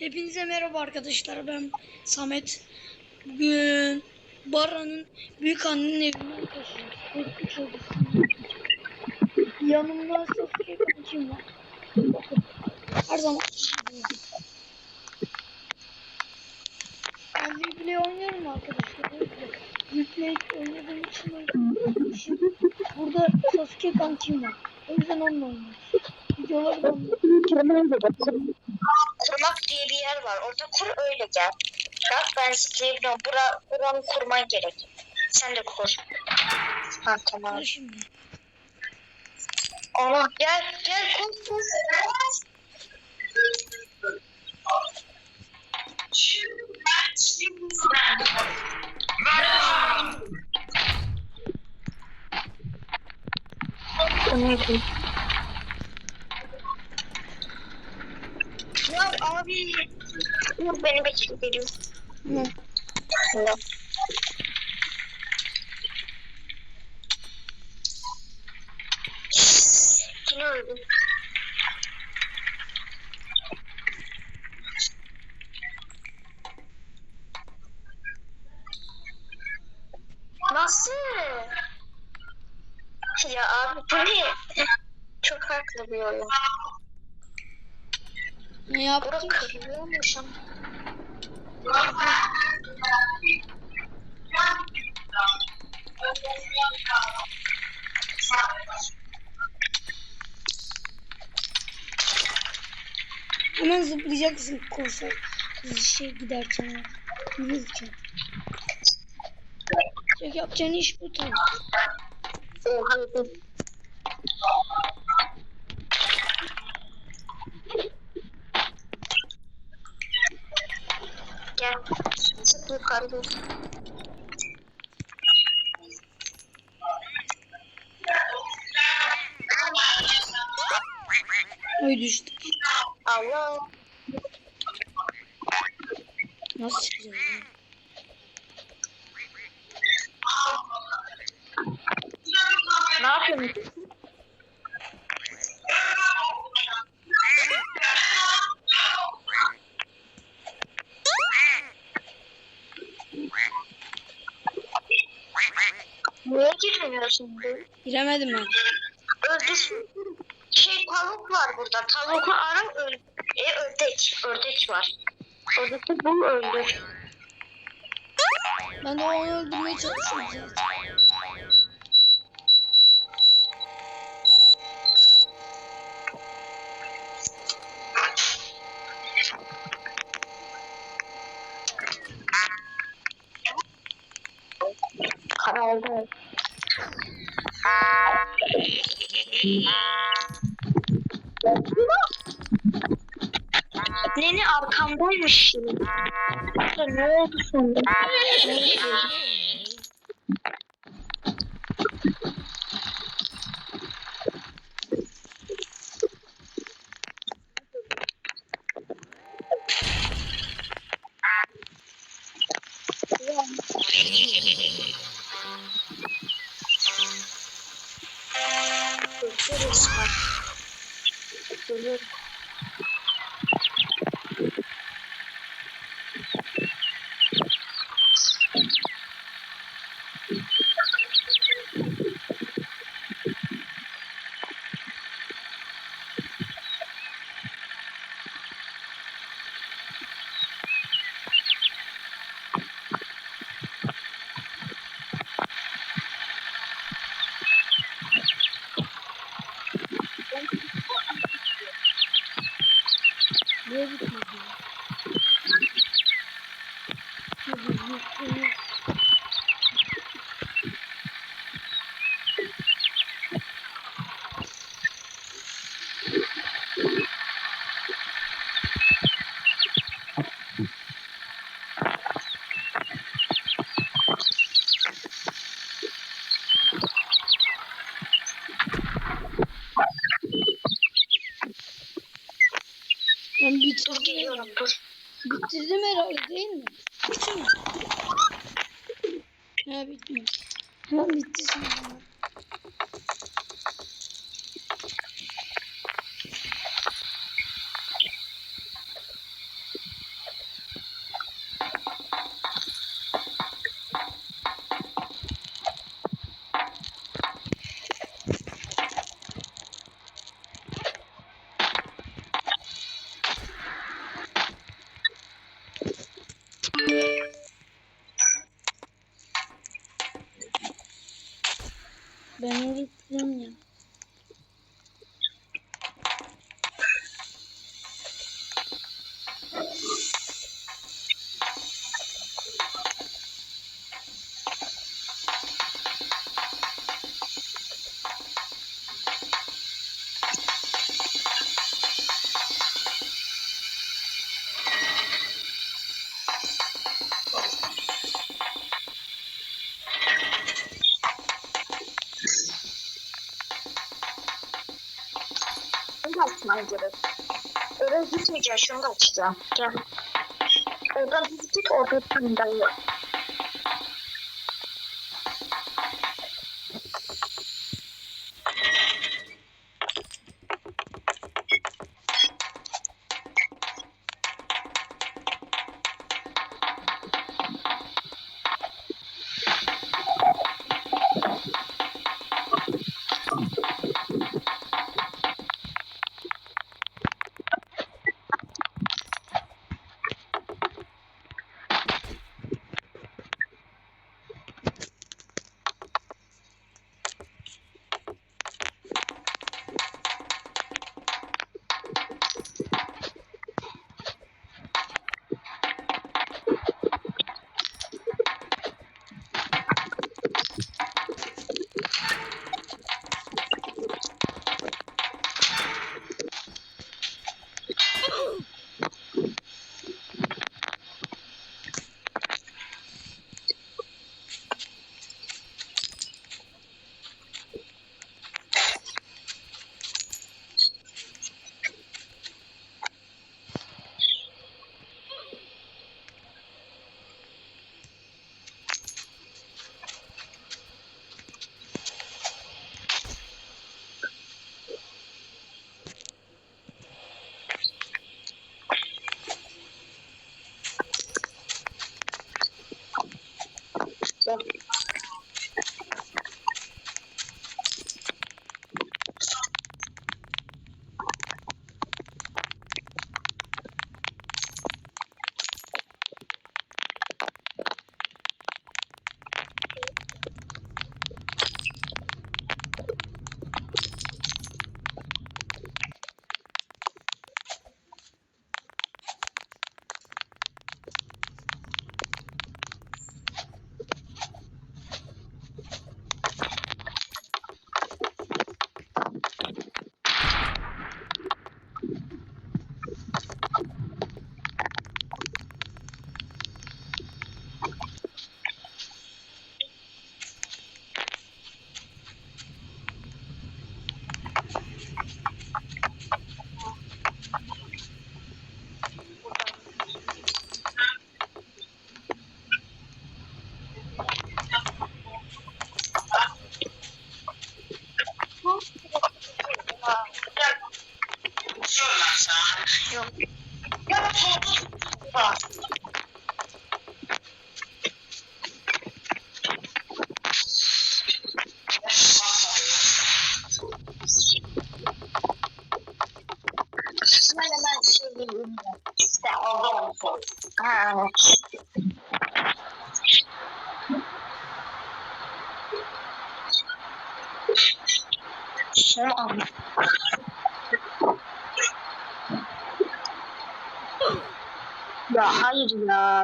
Hepinize merhaba arkadaşlar. Ben Samet. Bugün Baran'ın büyük annenin evinden olduk. Yanımda Sasuke kankim var. Bakın. Her zaman ben Replay oynuyorum arkadaşlar. Replay oynadığım için burada Sasuke kankim var. O yüzden onunla oynuyoruz. Kurmak diye bir yer var. Orada kur öyle gel. Bak ben zıplayabiliyorum. Bura, buranı kurman gerek. Sen de kur. Ha tamam. Ana gel gel kur kur. Ya abi. Yok beni bekle geliyor. Ne? Yok. Yine öldüm. Nasıl? Ya abi bu ne? Çok farklı bir oyun. Ne yaptın? kırılıyormuş ama. Hemen zıplayacaksın korsa. Şey giderken. Yürürken. Yapacağın iş bu tabii. Oha dur. Gel. Çık yukarı dur. Oy düştük. Allah. Nasıl çıkacağız? ya? Ne yapıyorsun? Niye girmiyorsun bu? Giremedim ben. Öldürsün. Şey tavuk var burada. Tavuğu ara öl. E ördek. Ördek var. Ördeki bul öldür. Ben de onu öldürmeye çalışıyorum zaten. Nene arkamdaymış şimdi. Ne oldu sonra? Görüşürüz. Niye açman gerek. Oradan gitmeyeceğim. Şunu da açacağım. Gel. Oradan gidecek. Orada yok. Gel.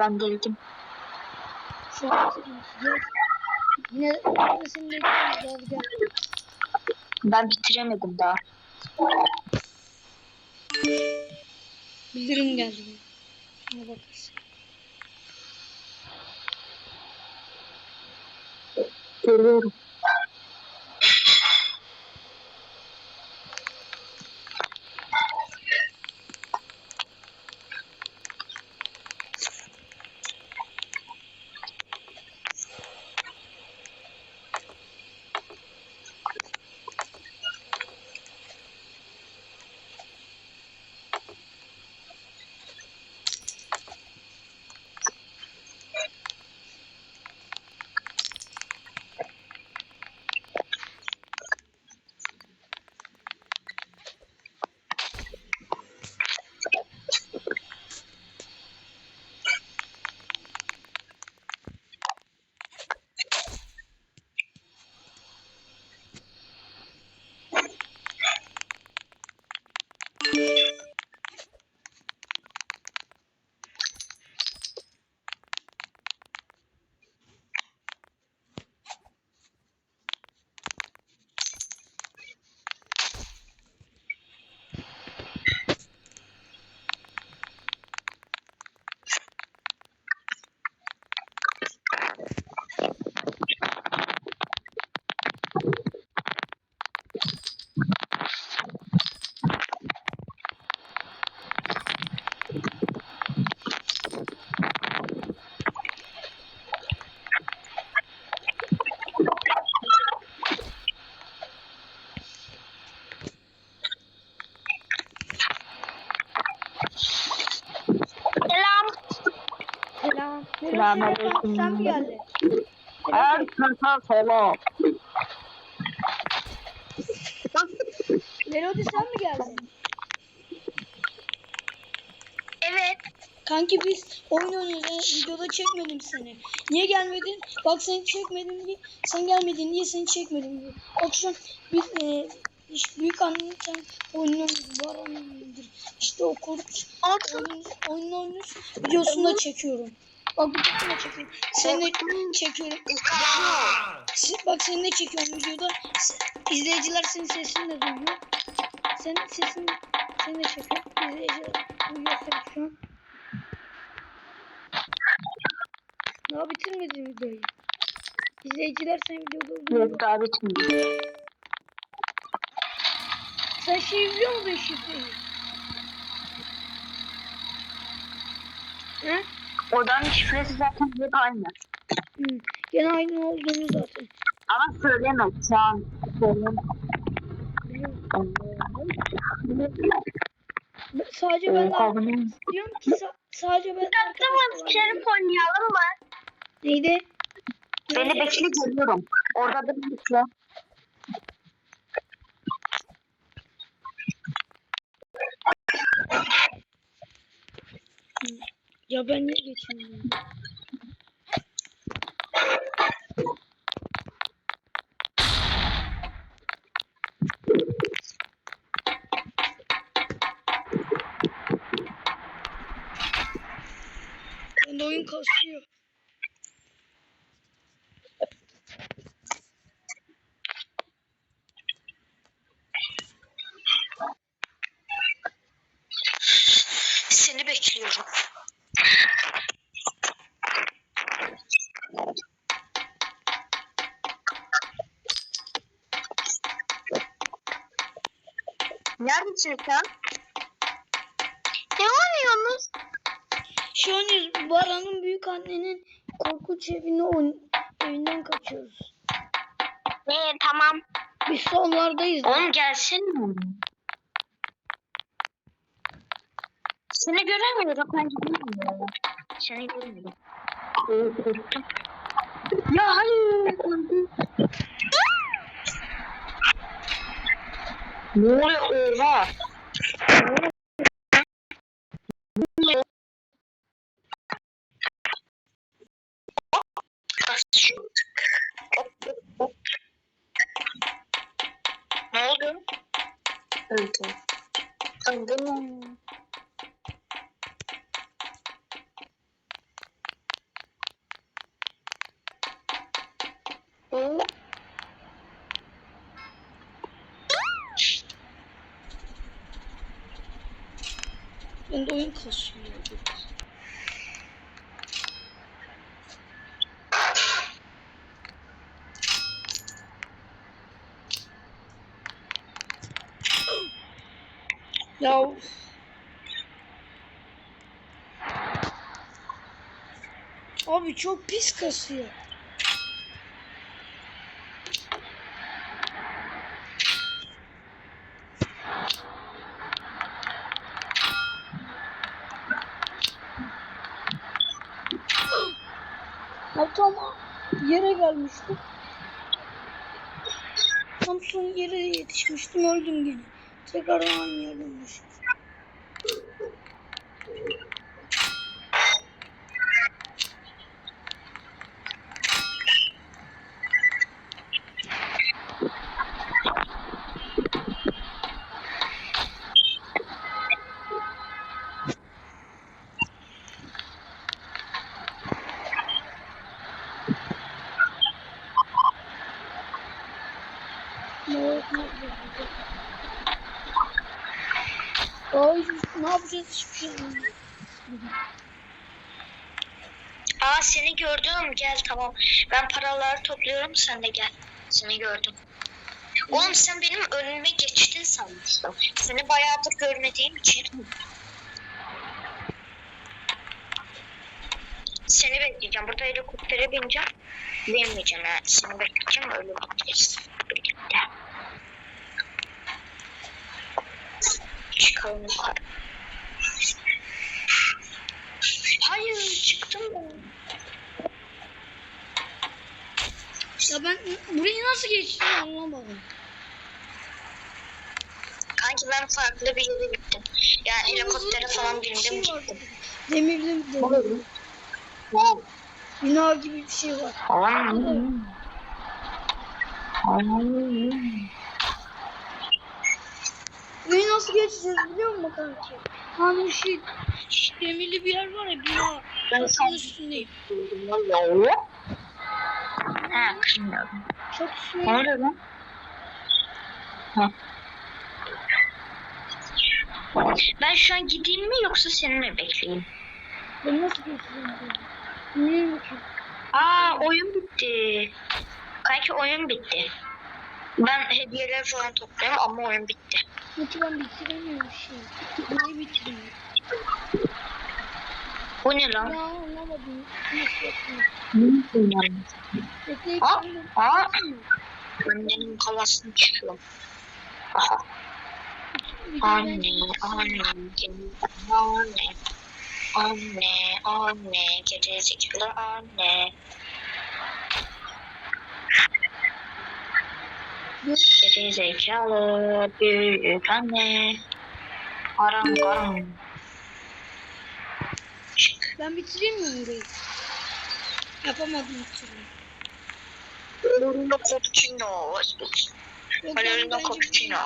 Ben. Şu an. Yine gel gel. Ben bitiremedim daha. Bildirim geldi. Şuna bakarsın. Geliyorum. Selamünaleyküm. Sen mi geldin? Her kırsa solo. Melody sen mi geldin? Evet. Kanki biz oyun oynuyoruz. Videoda çekmedim seni. Niye gelmedin? Bak seni çekmedim diye. Sen gelmedin diye seni çekmedim diye. Akşam biz e, işte büyük annem sen oyun oynuyoruz. Var annemdir. İşte okul oyun, oyun oynuyoruz. Videosunu da çekiyorum. Bak videosunu da çekiyorum. Seni de çekiyorum. Bak seni de çekiyorum videoda. İzleyiciler senin sesini de duyuyor. Sen sesini seni de çekiyorum. İzleyiciler duyuyor seni şu an. Daha bitirmedin videoyu. İzleyiciler seni videoda duyuyor. Yok daha bitmedi. Sen şey biliyor musun şifreyi? He? Odanın şifresi zaten hep aynı. Hı. Gene aynı olduğunu zaten. Ama söyleme şu an. Söyleme. Sadece ben Kavunun diyorum ki sa- sadece ben Tamam şerif oynayalım mı? Neydi? Beni bekle geliyorum. Orada da bekle. Ya ben niye geçemiyorum? Bende oyun kasıyor. Seni bekliyorum. Neredesin sen? Ne oynuyorsunuz? Şu an yüz- Baran'ın büyük annenin korkunç evine oyun, evinden kaçıyoruz. Ne tamam. Biz sonlardayız. Oğlum gelsin. Seni göremiyorum. Ben göremiyorum. Seni göremiyorum. Ya hayır. Ne oluyor oha? Ne oldu? Öldü. Hı? Bende oyun kasıyor. Ya Abi çok pis kasıyor. Ya tam yere gelmiştim. Tam son yere yetişmiştim öldüm gene. Tekrar aynı yerden. Ne oldu? Ne oldu? Ay, ne yapacağız hiçbir şey bilmiyorum. Aa seni gördüm. Gel tamam. Ben paraları topluyorum. Sen de gel. Seni gördüm. Oğlum sen benim önüme geçtin sanmıştım. Seni bayağıdır görmediğim için. Seni bekleyeceğim. Burada helikoptere bineceğim. Binmeyeceğim yani. Seni bekleyeceğim. Öyle gideceğiz. Birlikte. Çıkalım yukarı. Hayır çıktım ben. Ya ben burayı nasıl geçtim anlamadım. Kanki ben farklı bir yere gittim. Yani helikoptere falan bindim şey çıktım. Demirli demirli. Bina gibi bir şey var. Anam. Anam. Burayı nasıl geçeceğiz biliyor musun kanki? Hani şey, şey demirli bir yer var ya bina. Ben Onun üstündeyim. Ha, bilmiyorum. Çok Ne üstündeyim. oluyor lan? Ha. Ben şu an gideyim mi yoksa seni mi bekleyeyim? Ben nasıl burayı? Bilmiyorum ki. Aa oyun bitti. Kanki oyun bitti. Ben hediyeler falan topluyorum ama oyun bitti. Çünkü ben bitiremiyorum şey. Burayı bitiremiyorum. Bu ne lan? Ya anlamadım. Bekleyip Aa. Annenin kalasını çıkıyorum. Aha. Anne, anne, anne, anne, anne, gerizekalı anne. Gerizekalı büyük anne. Aram aram. Ben bitireyim mi burayı? Yapamadım bitireyim. Ballerina cappuccino. Bence cappuccino.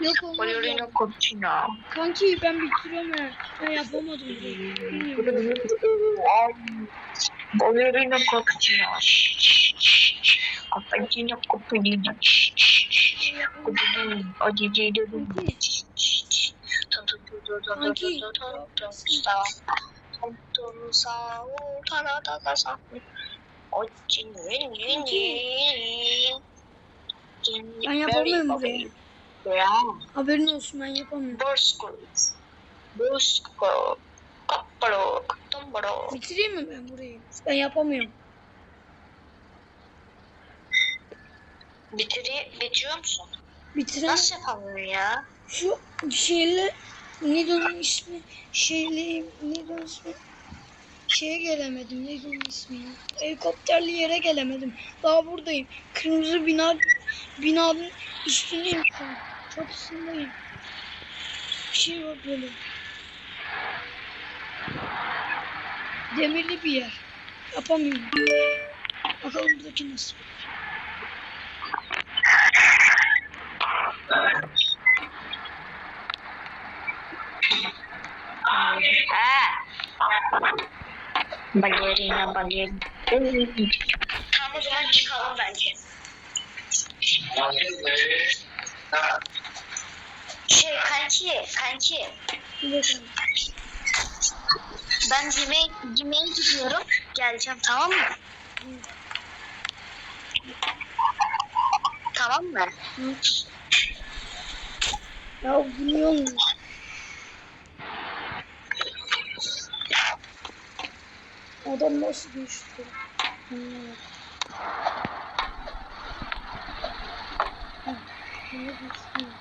Yok Ballerina cappuccino. Kanki ben bitiriyorum ya. Ben yapamadım burayı. Bilmiyorum. Ballerina cappuccino. Cappuccino cappuccino. Ben yapamıyorum. Ya. Haberin olsun ben yapamıyorum. Borskulus. Borskulus. Kaparo. Tombaro. Bitireyim mi ben burayı? Ben yapamıyorum. Bitiri, bitiriyor musun? Bitirem. Nasıl yapalım ya? Şu şeyle neydi onun ismi? Şeyle neydi onun ismi? Şeye gelemedim. Neydi onun ismi ya? Helikopterli yere gelemedim. Daha buradayım. Kırmızı bina binanın üstündeyim şu an. Çatısındayım. Bir şey var böyle. Demirli bir yer. Yapamıyorum. Bakalım buradaki nasıl. Balerina, balerina. Tamam o zaman çıkalım bence. Şey kanki, kanki. Bakalım. Ben yemeğe, yemeğe gidiyorum. Geleceğim tamam mı? Tamam mı? Hı. Ya biliyor musun? Adam nasıl düştü? Anlamadım. Hı, ne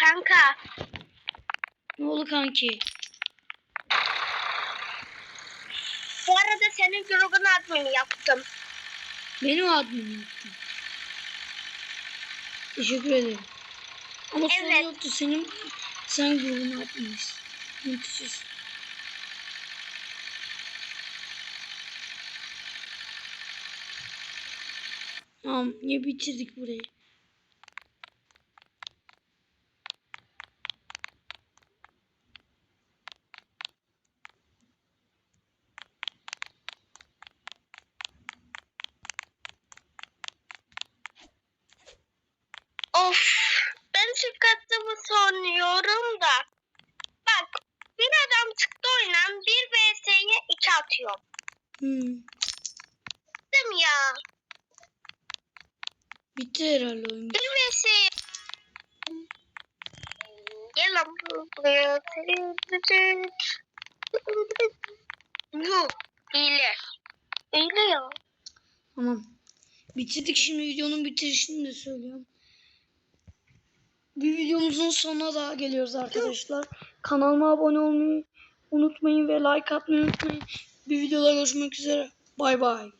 kanka. Ne oldu kanki? Bu arada senin grubun admini yaptım. Benim adımı yaptın. Teşekkür ederim. Ama sorun Evet. yoktu. Senin sen grubunu atmışsın. Müthiş. Tamam. Niye bitirdik burayı? Of. Ben çıkarttığımı sanıyorum da. Bak bir adam çıktı oyundan bir vs'ye 2 atıyor. Hmm. Değil mi ya? Bitti herhalde oyun. Bir vs. Gel lan buraya. Yuh. Hile. Hile ya. Tamam. Bitirdik şimdi videonun bitirişini de söylüyorum. Bir videomuzun sonuna daha geliyoruz arkadaşlar. Kanalıma abone olmayı unutmayın ve like atmayı unutmayın. Bir videoda görüşmek üzere. Bay bay.